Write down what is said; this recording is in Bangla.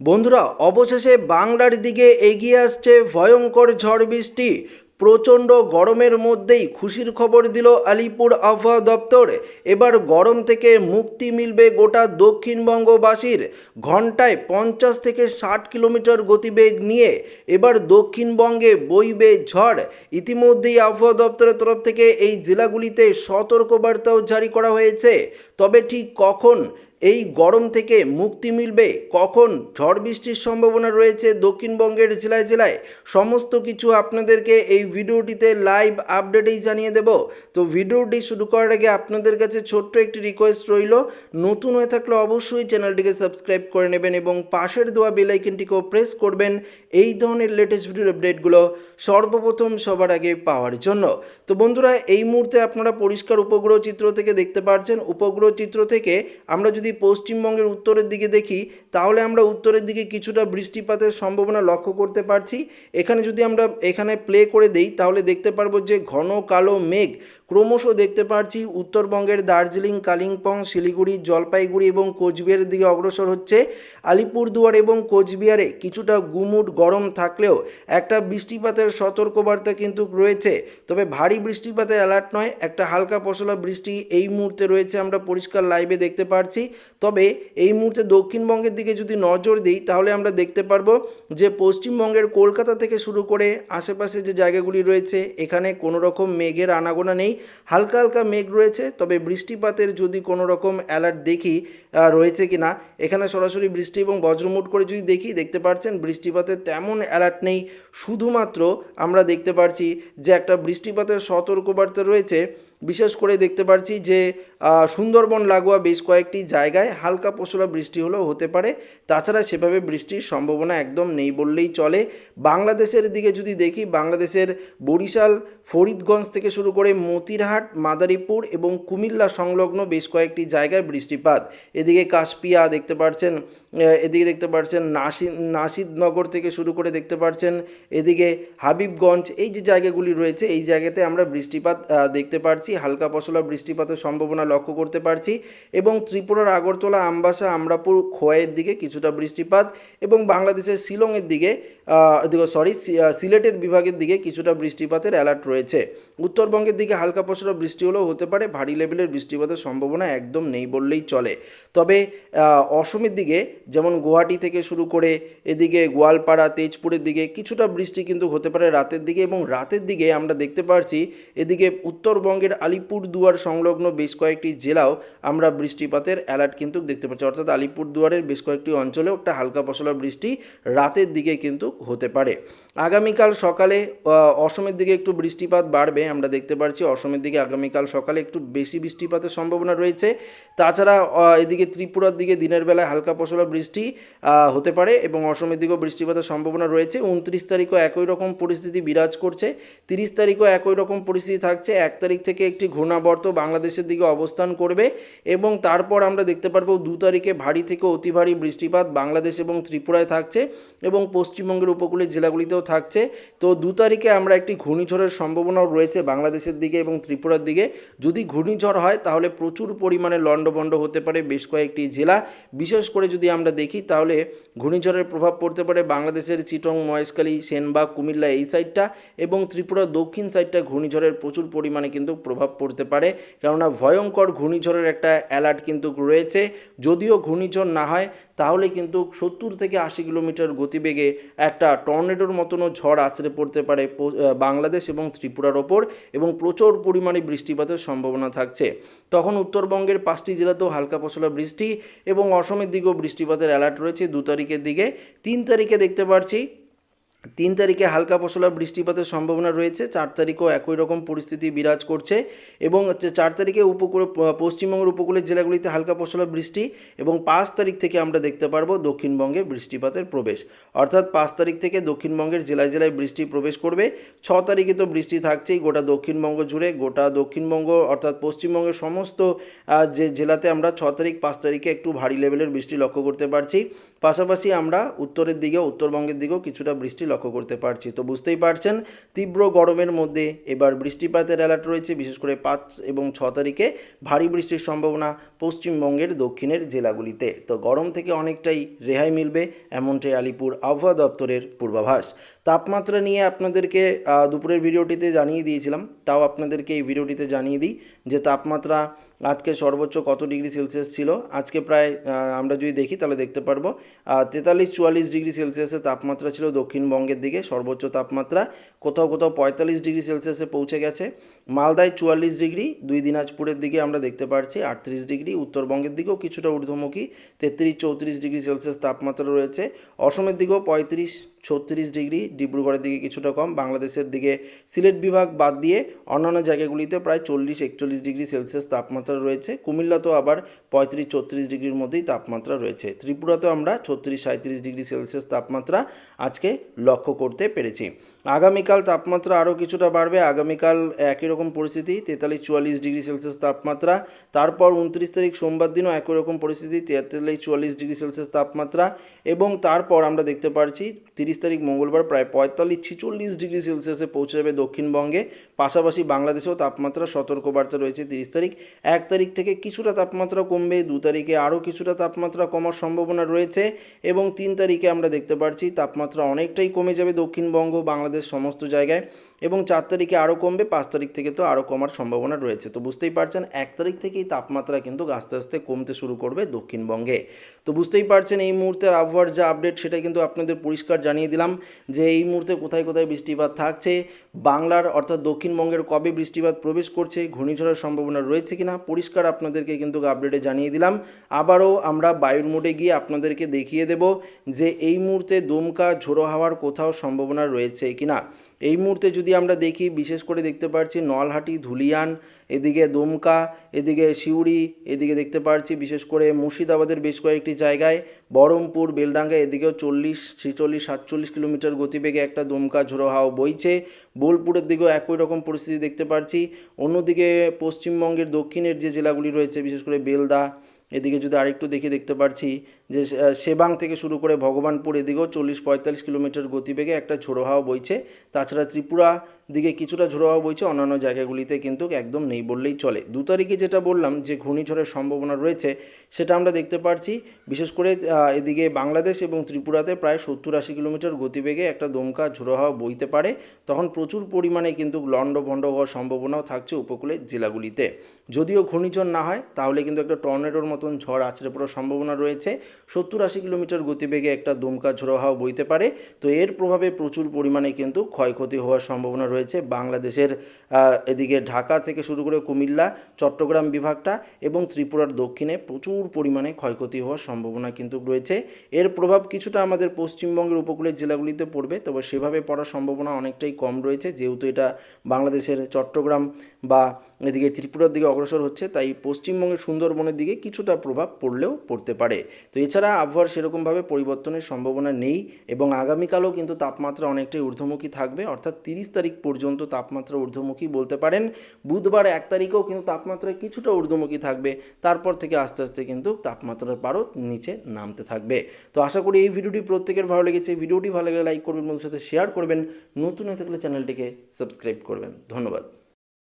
বন্ধুরা, অবশেষে বাংলার দিকে এগিয়ে আসছে ভয়ঙ্কর ঝড় বৃষ্টি। প্রচণ্ড গরমের মধ্যেই খুশির খবর দিল আলিপুর আবহাওয়া দপ্তর। এবার গরম থেকে মুক্তি মিলবে গোটা দক্ষিণবঙ্গবাসীর। ঘন্টায় পঞ্চাশ থেকে ষাট কিলোমিটার গতিবেগ নিয়ে এবার দক্ষিণবঙ্গে বইবে ঝড়। ইতিমধ্যেই আবহাওয়া দপ্তরের তরফ থেকে এই জেলাগুলিতে সতর্কবার্তাও জারি করা হয়েছে। তবে ঠিক কখন এই গরম থেকে মুক্তি মিলবে কখন? ঝড় বৃষ্টির সম্ভাবনা রয়েছে দক্ষিণবঙ্গের জেলায় জেলায়। সমস্ত কিছু আপনাদেরকে এই ভিডিওটিতে লাইভ আপডেটেই জানিয়ে দেব। তো ভিডিওটি শুরু করার আগে আপনাদের কাছে ছোট্ট একটি রিকোয়েস্ট রইল। নতুন হয়ে থাকলে অবশ্যই চ্যানেলটিকে সাবস্ক্রাইব করে নেবেন এবং পাশের দেওয়া বেলাইকনটিকেও প্রেস করবেন এই ধরনের লেটেস্ট ভিডিওর আপডেটগুলো সর্বপ্রথম সবার আগে পাওয়ার জন্য। তো বন্ধুরা, এই মুহূর্তে আপনারা পরিষ্কার উপগ্রহ চিত্র থেকে দেখতে পাচ্ছেন উপগ্রহ চিত্র থেকে আমরা যদি পশ্চিমবঙ্গের উত্তরের দিকে দেখি, তাহলে আমরা উত্তরের দিকে কিছুটা বৃষ্টিপাতের সম্ভাবনা লক্ষ্য করতে পারছি। এখানে যদি আমরা এখানে প্লে করে দেই, তাহলে দেখতে পারব যে ঘন কালো মেঘ। ক্রমশ দেখতে পারছি উত্তরবঙ্গের দার্জিলিং, কালিম্পং, শিলিগুড়ি, জলপাইগুড়ি এবং কোচবিহারের দিকে অগ্রসর হচ্ছে। আলিপুরদুয়ার এবং কোচবিহারে কিছুটা গুমুট গরম থাকলেও একটা বৃষ্টিপাতের সতর্কবার্তা কিন্তু রয়েছে। তবে ভারী বৃষ্টিপাতের অ্যালার্ট নয়, একটা হালকা পশলা বৃষ্টি এই মুহূর্তে রয়েছে, আমরা পরিষ্কার লাইভে দেখতে পাচ্ছি তবে এই মুহূর্তে দক্ষিণবঙ্গের দিকে যদি নজর দিই, তাহলে আমরা দেখতে পারব যে পশ্চিমবঙ্গের কলকাতা থেকে শুরু করে আশেপাশে যে জায়গাগুলি রয়েছে, এখানে কোনো রকম মেঘের আনাগোনা নেই। হালকা হালকা মেঘ রয়েছে, তবে বৃষ্টিপাতের যদি কোনো রকম অ্যালার্ট দেখি রয়েছে কি না এখানে সরাসরি বৃষ্টি এবং বজ্রমুট করে যদি দেখি, দেখতে পাচ্ছেন বৃষ্টিপাতের তেমন অ্যালার্ট নেই। শুধুমাত্র আমরা দেখতে পাচ্ছি যে একটা বৃষ্টিপাতের সতর্কবার্তা রয়েছে বিশেষ করে দেখতে পাচ্ছি যে সুন্দরবন লাগোয়া বেশ কয়েকটি জায়গায় হালকা পশলা বৃষ্টি হলেও হতে পারে। তাছাড়া সেভাবে বৃষ্টির সম্ভাবনা একদম নেই বললেই চলে। বাংলাদেশের দিকে যদি দেখি, বাংলাদেশের বরিশাল, ফরিদগঞ্জ থেকে শুরু করে মতিরহাট, মাদারীপুর এবং কুমিল্লা সংলগ্ন বেশ কয়েকটি জায়গায় বৃষ্টিপাত। এদিকে কাশপিয়া দেখতে পাচ্ছেন এদিকে দেখতে পাচ্ছেন নাসি, নাসিদনগর থেকে শুরু করে দেখতে পাচ্ছেন এদিকে হাবিবগঞ্জ, এই যে জায়গাগুলি রয়েছে, এই জায়গাতে আমরা বৃষ্টিপাত দেখতে পাচ্ছি হালকা পশলা বৃষ্টিপাতের সম্ভাবনা লক্ষ্য করতে পারছি এবং ত্রিপুরার আগরতলা, আমবাসা, আমরাপুর, খোয়াইয়ের দিকে কিছুটা বৃষ্টিপাত এবং বাংলাদেশের শিলংয়ের দিকে সরি সিলেটের বিভাগের দিকে কিছুটা বৃষ্টিপাতের অ্যালার্ট রয়েছে। উত্তরবঙ্গের দিকে হালকা পশলা বৃষ্টি হলেও হতে পারে, ভারী লেভেলের বৃষ্টিপাতের সম্ভাবনা একদম নেই বললেই চলে। তবে অসমের দিকে, যেমন গুয়াহাটি থেকে শুরু করে এদিকে গোয়ালপাড়া, তেজপুরের দিকে কিছুটা বৃষ্টি কিন্তু হতে পারে রাতের দিকে এবং রাতের দিকে আমরা দেখতে পাচ্ছি এদিকে উত্তরবঙ্গের আলিপুর দুয়ার সংলগ্ন বেশ কয়েকটি জেলাও আমরা বৃষ্টিপাতের অ্যালার্ট কিন্তু দেখতে পাচ্ছি। অর্থাৎ আলিপুর দুয়ারের বেশ কয়েকটি অঞ্চলেও একটা হালকা পশলা বৃষ্টি রাতের দিকে কিন্তু হতে পারে। আগামীকাল সকালে অসমের দিকে একটু বৃষ্টিপাত বাড়বে, আমরা দেখতে পাচ্ছি অসমের দিকে আগামীকাল সকালে একটু বেশি বৃষ্টিপাতের সম্ভাবনা রয়েছে। তাছাড়া এদিকে ত্রিপুরার দিকে দিনের বেলায় হালকা পশলা বৃষ্টি হতে পারে এবং অসমের দিকেও বৃষ্টিপাতের সম্ভাবনা রয়েছে। উনত্রিশ তারিখও একই রকম পরিস্থিতি বিরাজ করছে। তিরিশ তারিখও একই রকম পরিস্থিতি থাকছে। এক তারিখ থেকে একটি ঘূর্ণাবর্ত বাংলাদেশের দিকে অবস্থান করবে এবং তারপর আমরা দেখতে পারব দু তারিখে ভারী থেকে অতি ভারী বৃষ্টিপাত বাংলাদেশ এবং ত্রিপুরায় থাকছে এবং পশ্চিমবঙ্গের উপকূলের জেলাগুলিতেও থাকছে। তো দু তারিখে আমরা একটি ঘূর্ণিঝড়ের সম্ভাবনাও রয়েছে বাংলাদেশের দিকে এবং ত্রিপুরার দিকে। যদি ঘূর্ণিঝড় হয়, তাহলে প্রচুর পরিমাণে লণ্ডভণ্ড হতে পারে বেশ কয়েকটি জেলা। বিশেষ করে যদি আমরা দেখি, তাহলে ঘূর্ণিঝড়ের প্রভাব পড়তে পারে বাংলাদেশের চিটং, মহেশখালী, সেনবাগ, কুমিল্লা এই সাইডটা এবং ত্রিপুরার দক্ষিণ সাইডটা ঘূর্ণিঝড়ের প্রচুর পরিমাণে কিন্তু প্রভাব পড়তে পারে। কেননা ভয়ঙ্কর ঘূর্ণিঝড়ের একটা অ্যালার্ট কিন্তু রয়েছে। যদিও ঘূর্ণিঝড় না হয় তাহলে কিন্তু সত্তর থেকে আশি কিলোমিটার গতিবেগে একটা টর্নেডোর মতনও ঝড় আছড়ে পড়তে পারে বাংলাদেশ এবং ত্রিপুরার ওপর এবং প্রচুর পরিমাণে বৃষ্টিপাতের সম্ভাবনা থাকছে। তখন উত্তরবঙ্গের পাঁচটি জেলাতেও হালকা পশলা বৃষ্টি এবং অসমের দিকেও বৃষ্টিপাতের অ্যালার্ট রয়েছে। দু তারিখের দিকে, তিন তারিখে দেখতে পাচ্ছি তিন তারিখে হালকা পশলা বৃষ্টিপাতের সম্ভাবনা রয়েছে, চার তারিখেও একই রকম পরিস্থিতি বিরাজ করছে এবং চার তারিখে উপকূল পশ্চিমবঙ্গের উপকূলের জেলাগুলিতে হালকা পশলা বৃষ্টি এবং পাঁচ তারিখ থেকে আমরা দেখতে পারব দক্ষিণবঙ্গে বৃষ্টিপাতের প্রবেশ। অর্থাৎ পাঁচ তারিখ থেকে দক্ষিণবঙ্গের জেলায় জেলায় বৃষ্টি প্রবেশ করবে। ছ তারিখে তো বৃষ্টি থাকছেই, গোটা দক্ষিণবঙ্গ জুড়ে, গোটা দক্ষিণবঙ্গ অর্থাৎ পশ্চিমবঙ্গের সমস্ত যে জেলাতে আমরা ছ তারিখ, পাঁচ তারিখে একটু ভারী লেভেলের বৃষ্টি লক্ষ্য করতে পারছি। পাশাপাশি আমরা উত্তরের দিকে উত্তরবঙ্গের দিকেও কিছুটা বৃষ্টি লক্ষ্য লক্ষ্য করতে পারছি। তো বুঝতেই পারছেন, তীব্র গরমের মধ্যে এবার বৃষ্টিপাতের অ্যালার্ট রয়েছে, বিশেষ করে পাঁচ এবং ছ তারিখে ভারী বৃষ্টির সম্ভাবনা পশ্চিমবঙ্গের দক্ষিণের জেলাগুলিতে। তো গরম থেকে অনেকটাই রেহাই মিলবে, এমনটাই আলিপুর আবহাওয়া দপ্তরের পূর্বাভাস। তাপমাত্রা নিয়ে আপনাদেরকে দুপুরের ভিডিওটিতে জানিয়ে দিয়েছিলাম। তাও আপনাদেরকে এই ভিডিওটিতে জানিয়ে দিই যে তাপমাত্রা আজকে সর্বোচ্চ কত ডিগ্রি সেলসিয়াস ছিল। আজকে প্রায় আমরা যদি দেখি তাহলে দেখতে পারব তেতাল্লিশ চুয়াল্লিশ ডিগ্রি সেলসিয়াসের তাপমাত্রা ছিল দক্ষিণবঙ্গের দিকে। সর্বোচ্চ তাপমাত্রা কোথাও কোথাও পঁয়তাল্লিশ ডিগ্রি সেলসিয়াসে পৌঁছে গেছে। মালদায় চুয়াল্লিশ ডিগ্রি, দুই দিনাজপুরের দিকে আমরা দেখতে পাচ্ছি আটত্রিশ ডিগ্রি, উত্তরবঙ্গের দিকেও কিছুটা ঊর্ধ্বমুখী, তেত্রিশ, চৌত্রিশ ডিগ্রি সেলসিয়াস তাপমাত্রা রয়েছে। অসমের দিকেও পঁয়ত্রিশ, ছত্রিশ ডিগ্রি, ডিব্রুগড়ের দিকে কিছুটা কম, বাংলাদেশের দিকে সিলেট বিভাগ বাদ দিয়ে অন্যান্য জায়গাগুলিতে প্রায় চল্লিশ, একচল্লিশ ডিগ্রি সেলসিয়াস তাপমাত্রা রয়েছে। কুমিল্লাতেও আবার পঁয়ত্রিশ, ছত্রিশ ডিগ্রির মধ্যেই তাপমাত্রা রয়েছে। ত্রিপুরাতেও আমরা ছত্রিশ সাঁত্রিশ ডিগ্রি সেলসিয়াস তাপমাত্রা আজকে লক্ষ্য করতে পেরেছি। আগামীকাল তাপমাত্রা আরও কিছুটা বাড়বে, আগামীকাল একই রকম পরিস্থিতি তেতাল্লিশ চুয়াল্লিশ ডিগ্রি সেলসিয়াস তাপমাত্রা। তারপর উনত্রিশ তারিখ সোমবার দিনও একই রকম পরিস্থিতি তেতাল্লিশ চুয়াল্লিশ ডিগ্রি সেলসিয়াস তাপমাত্রা। এবং তারপর আমরা দেখতে পাচ্ছি তিরিশ তারিখ মঙ্গলবার প্রায় পঁয়তাল্লিশ ছিচল্লিশ ডিগ্রি সেলসিয়াসে পৌঁছে যাবে দক্ষিণবঙ্গে। পাশাপাশি বাংলাদেশেও তাপমাত্রা সতর্কবার্তা রয়েছে তিরিশ তারিখ। এক তারিখ থেকে কিছুটা তাপমাত্রা কমবে, দু তারিখে আরও কিছুটা তাপমাত্রা কমার সম্ভাবনা রয়েছে। এবং তিন তারিখে আমরা দেখতে পাচ্ছি তাপমাত্রা অনেকটাই কমে যাবে দক্ষিণবঙ্গ, বাংলাদেশ সমস্ত জায়গায় এবং চার তারিখে আরও কমবে, পাঁচ তারিখ থেকে তো আরও কমার সম্ভাবনা রয়েছে। তো বুঝতেই পারছেন, এক তারিখ থেকেই তাপমাত্রা কিন্তু আস্তে আস্তে কমতে শুরু করবে দক্ষিণবঙ্গে। তো বুঝতেই পারছেন, এই মুহূর্তের আবহাওয়ার যা আপডেট, সেটা কিন্তু আপনাদের পরিষ্কার জানিয়ে দিলাম যে এই মুহূর্তে কোথায় কোথায় বৃষ্টিপাত থাকছে, বাংলার অর্থাৎ দক্ষিণবঙ্গের কবে বৃষ্টিপাত প্রবেশ করছে, ঘূর্ণিঝড়ের সম্ভাবনা রয়েছে কিনা, পরিষ্কার আপনাদেরকে কিন্তু আপডেটে জানিয়ে দিলাম। আবারও আমরা বায়ুর মোডে গিয়ে আপনাদেরকে দেখিয়ে দেব যে এই মুহূর্তে দমকা ঝোড়ো হাওয়ার কোথাও সম্ভাবনা রয়েছে কিনা। এই মুহূর্তে যদি আমরা দেখি, বিশেষ করে দেখতে পাচ্ছি নলহাটি, ধুলিয়ান, এদিকে দমকা, এদিকে সিউড়ি, এদিকে দেখতে পাচ্ছি বিশেষ করে মুর্শিদাবাদের বেশ কয়েকটি জায়গায়, বহরমপুর, বেলডাঙ্গা, এদিকেও চল্লিশ, ছেচল্লিশ, সাতচল্লিশ কিলোমিটার গতিবেগে একটা দমকা ঝোড়ো হাওয়া বইছে। বোলপুরের দিকেও একই রকম পরিস্থিতি দেখতে পাচ্ছি অন্যদিকে পশ্চিমবঙ্গের দক্ষিণের যে জেলাগুলি রয়েছে, বিশেষ করে বেলদা, এদিকে যদি আরেকটু দেখে দেখতে পাচ্ছি যে সেবাং থেকে শুরু করে ভগবানপুর এদিকেও চল্লিশ পঁয়তাল্লিশ কিলোমিটার গতিবেগে একটা ঝোড়ো হাওয়া বইছে। তাছাড়া ত্রিপুরা দিকে কিছুটা ঝোড়ো হাওয়া বইছে, অন্যান্য জায়গাগুলিতে কিন্তু একদম নেই বললেই চলে। দু তারিখে যেটা বললাম যে, ঘূর্ণিঝড়ের সম্ভাবনা রয়েছে, সেটা আমরা দেখতে পাচ্ছি বিশেষ করে এদিকে বাংলাদেশ এবং ত্রিপুরাতে প্রায় সত্তর আশি কিলোমিটার গতিবেগে একটা দমকা ঝোড়ো হাওয়া বইতে পারে। তখন প্রচুর পরিমাণে কিন্তু লণ্ডভণ্ড হওয়ার সম্ভাবনাও থাকছে উপকূলের জেলাগুলিতে। যদিও ঘূর্ণিঝড় না হয়, তাহলে কিন্তু একটা টর্নেডোর মতন ঝড় আছড়ে পড়ার সম্ভাবনা রয়েছে। সত্তর আশি কিলোমিটার গতিবেগে একটা দমকা ঝোড়ো হাওয়া বইতে পারে। তো এর প্রভাবে প্রচুর পরিমাণে কিন্তু ক্ষয়ক্ষতি হওয়ার সম্ভাবনা রয়েছে বাংলাদেশের এদিকে ঢাকা থেকে শুরু করে কুমিল্লা, চট্টগ্রাম বিভাগটা এবং ত্রিপুরার দক্ষিণে প্রচুর পরিমাণে ক্ষয়ক্ষতি হওয়ার সম্ভাবনা কিন্তু রয়েছে। এর প্রভাব কিছুটা আমাদের পশ্চিমবঙ্গের উপকূলের জেলাগুলিতে পড়বে, তবে সেভাবে পড়ার সম্ভাবনা অনেকটাই কম রয়েছে। যেহেতু এটা বাংলাদেশের চট্টগ্রাম বা এদিকে ত্রিপুরার দিকে অগ্রসর হচ্ছে, তাই পশ্চিমবঙ্গের সুন্দরবনের দিকে কিছুটা প্রভাব পড়লেও পড়তে পারে। তো এছাড়া আবহাওয়ার সেরকমভাবে পরিবর্তনের সম্ভাবনা নেই এবং আগামীকালও কিন্তু তাপমাত্রা অনেকটাই ঊর্ধ্বমুখী থাকবে, অর্থাৎ তিরিশ তারিখ পর্যন্ত তাপমাত্রা ঊর্ধ্বমুখী বলতে পারেন। বুধবার এক তারিখেও কিন্তু তাপমাত্রা কিছুটা ঊর্ধ্বমুখী থাকবে, তারপর থেকে আস্তে আস্তে কিন্তু তাপমাত্রার পারও নিচে নামতে থাকবে। তো আশা করি এই ভিডিওটি প্রত্যেকের ভালো লেগেছে। ভিডিওটি ভালো লাগলে লাইক করবেন বন্ধুর সাথে শেয়ার করবেন। নতুন হয়ে থাকলে চ্যানেলটিকে সাবস্ক্রাইব করবেন। ধন্যবাদ।